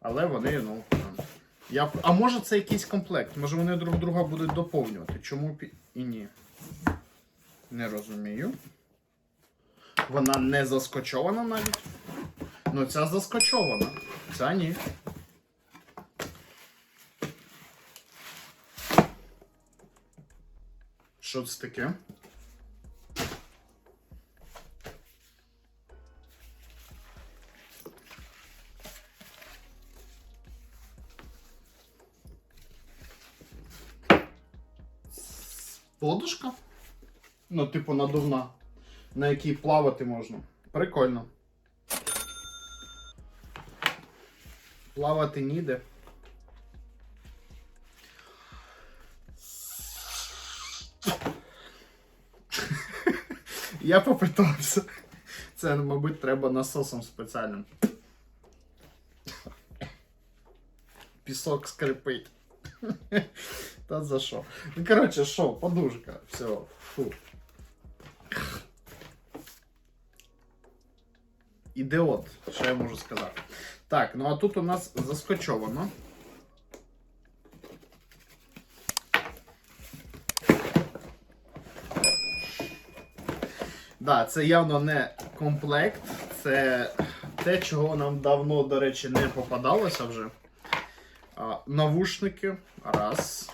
Але вони, ну. Я... А може це якийсь комплект? Може вони друг друга будуть доповнювати? Чому і ні? Не розумію. Вона не заскочована навіть. Ну, ця заскочована. Ця ні. Що це таке? Подушка? Ну, типу, надувна, на якій плавати можна. Прикольно. Плавати ніде. Я попитався. Це, мабуть, треба насосом спеціальним. Пісок скрипить. Та за що? Ну, коротше, що, подушка. Все, фу. Ідіот, що я можу сказати. Так, ну а тут у нас заскочовано. Да, це явно не комплект, це те, чого нам давно, до речі, не попадалося вже. Навушники. Раз.